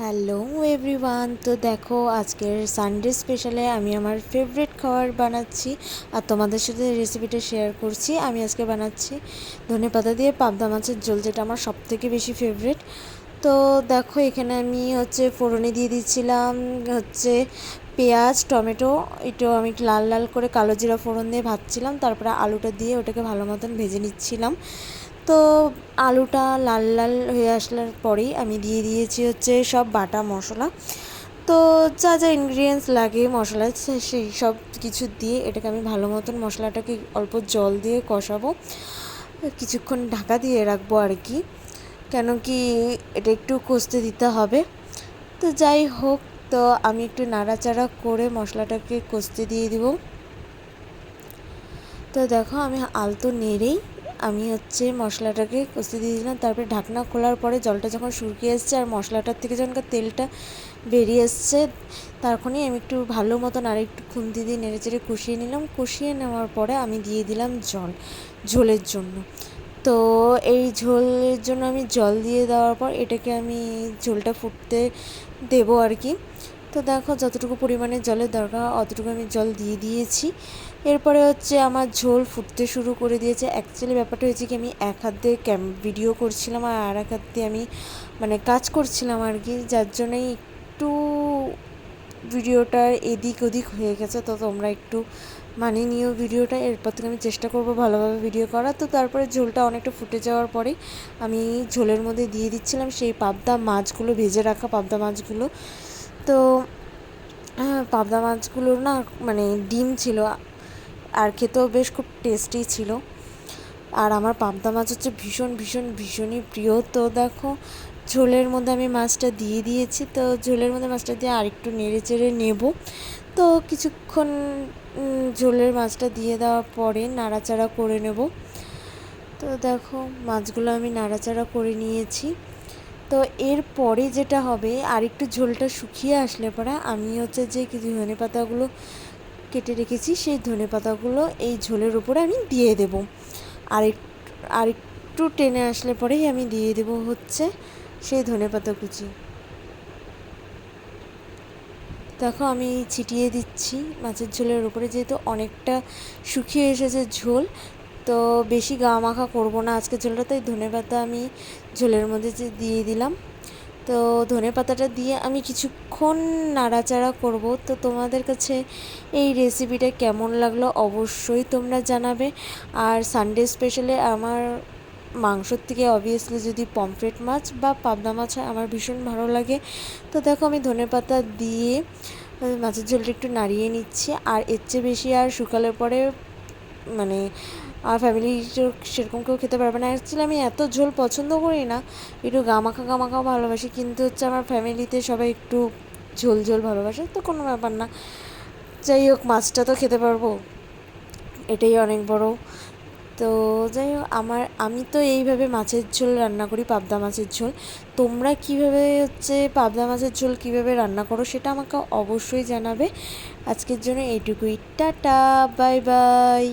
Hello everyone, তো দেখো আজকের সানডে স্পেশালে আমি আমার ফেভারিট খাবার বানাচ্ছি আর তোমাদের সাথে রেসিপিটা শেয়ার করছি। আমি আজকে বানাচ্ছি ধনে পাতা দিয়ে পাবদা মাছের ঝোল, যেটা আমার সবথেকে বেশি ফেভারিট তো দেখো এখানে আমি হচ্ছে ফোড়নে দিয়ে দিচ্ছিলাম হচ্ছে পেঁয়াজ, টমেটো একটু আমি লাল লাল করে কালো জিরা ফোড়ন দিয়ে ভাজছিলাম, তারপরে আলুটা দিয়ে ওটাকে ভালো মতন ভেজে নিচ্ছিলাম। তো আলুটা লাল লাল হয়ে আসলার পরেই আমি দিয়ে দিয়েছি হচ্ছে সব বাটা মশলা। তো যা যা ইনগ্রিডিয়েন্টস লাগে মশলা সেই সব কিছু দিয়ে এটাকে আমি ভালো মতন মশলাটাকে অল্প জল দিয়ে কষাবো। কিছুক্ষণ ঢাকা দিয়ে রাখব আর কি, কেন কি এটা একটু কষতে দিতে হবে। তো যাই হোক, তো আমি একটু নাড়াচাড়া করে মশলাটাকে কষতে দিয়ে দিব। তো দেখো আমি আলতো নেড়েই আমি হচ্ছে মশলাটাকে কষতে দিয়ে দিলাম। তারপরে ঢাকনা খোলার পরে জলটা যখন শুকিয়ে এসছে আর মশলাটার থেকে যখন তেলটা বেরিয়ে এসছে, তখনই আমি একটু ভালো মতন আর একটু খুন্তি দিয়ে নেড়ে চেড়ে কষিয়ে নিলাম। কষিয়ে নেওয়ার পরে আমি দিয়ে দিলাম জল, ঝোলের জন্য। তো এই ঝোলের জন্য আমি জল দিয়ে দেওয়ার পর এটাকে আমি ঝোলটা ফুটতে দেবো আর কি। তো দেখো, যতটুকু পরিমাণে জলের দরকার, অতটুকু আমি জল দিয়ে দিয়েছি। এরপরে হচ্ছে আমার ঝোল ফুটতে শুরু করে দিয়েছে। অ্যাকচুয়ালি ব্যাপারটা হয়েছে কি, আমি এক হাত দিয়ে ক্যাম ভিডিও করছিলাম আর আর এক হাত দিয়ে আমি মানে কাজ করছিলাম আর কি, যার জন্যই একটু ভিডিওটার এদিক ওদিক হয়ে গেছে। তো তোমরা একটু মানিয়ে নিও ভিডিওটা, এরপর থেকে আমি চেষ্টা করব ভালোভাবে ভিডিও করা তো তারপরে ঝোলটা অনেকটা ফুটে যাওয়ার পরে আমি ঝোলের মধ্যে দিয়ে দিচ্ছিলাম সেই পাবদা মাছগুলো, ভেজে রাখা পাবদা মাছগুলো। তো পাবদা মাছগুলোর না মানে ডিম ছিল, আর খেতেও বেশ খুব টেস্টি ছিল। আর আমার পাবদা মাছ হচ্ছে ভীষণ ভীষণ, ভীষণই প্রিয়। তো দেখো, ঝোলের মধ্যে আমি মাছটা দিয়ে দিয়েছি। তো ঝোলের মধ্যে মাছটা দিয়ে আরেকটু নেড়ে চেড়ে নেব। তো কিছুক্ষণ ঝোলের মাছটা দিয়ে দেওয়ার পরে নাড়াচাড়া করে নেব। তো দেখো, মাছগুলো আমি নাড়াচাড়া করে নিয়েছি। তো এরপরে যেটা হবে আর একটু ঝোলটা শুকিয়ে আসলে পরে আমি হচ্ছে যে কিছু ধনে পাতাগুলো কেটে রেখেছি, সেই ধনে পাতাগুলো এই ঝোলের উপরে আমি দিয়ে দেব। আর আর একটু টেনে আসলে পরেই আমি দিয়ে দেব হচ্ছে সেই ধনে পাতা কুচি। দেখো আমি ছিটিয়ে দিচ্ছি মাছের ঝোলের উপরে, যেহেতু অনেকটা শুকিয়ে এসেছে ঝোল তো বেশি গা মাখা করব না আজকে ঝোলটা, তাই ধনে পাতা আমি ঝোলের মধ্যে যে দিয়ে দিলাম। তো ধনে পাতাটা দিয়ে আমি কিছুক্ষণ নাড়াচাড়া করব। তো তোমাদের কাছে এই রেসিপিটা কেমন লাগল অবশ্যই তোমরা জানাবে। আর সানডে স্পেশালে আমার মাংসর থেকে অবভিয়াসলি যদি পমফ্রেট মাছ বা পাবদা মাছ হয়, আমার ভীষণ ভালো লাগে। তো দেখো আমি ধনে পাতা দিয়ে, মাছের ঝোলটা একটু নাড়িয়ে নিচ্ছি। আর এর চেয়ে বেশি আর শুকালের পরে মানে আমার ফ্যামিলি সেরকম কেউ খেতে পারবে না। অ্যাকচুয়ালি আমি এত ঝোল পছন্দ করি না, একটু গামাখা গামাখাও ভালোবাসি। কিন্তু হচ্ছে আমার ফ্যামিলিতে সবাই একটু ঝোল ঝোল ভালোবাসে, তো কোনো ব্যাপার না। যাই হোক, মাছটা তো খেতে পারব। এটাই অনেক বড় তো যাই হোক, আমার, আমি তো এইভাবে মাছের ঝোল রান্না করি, পাবদা মাছের ঝোল। তোমরা কীভাবে হচ্ছে পাবদা মাছের ঝোল কীভাবে রান্না করো সেটা আমাকে অবশ্যই জানাবে। আজকের জন্য এইটুকুই টাটা, বাই বাই।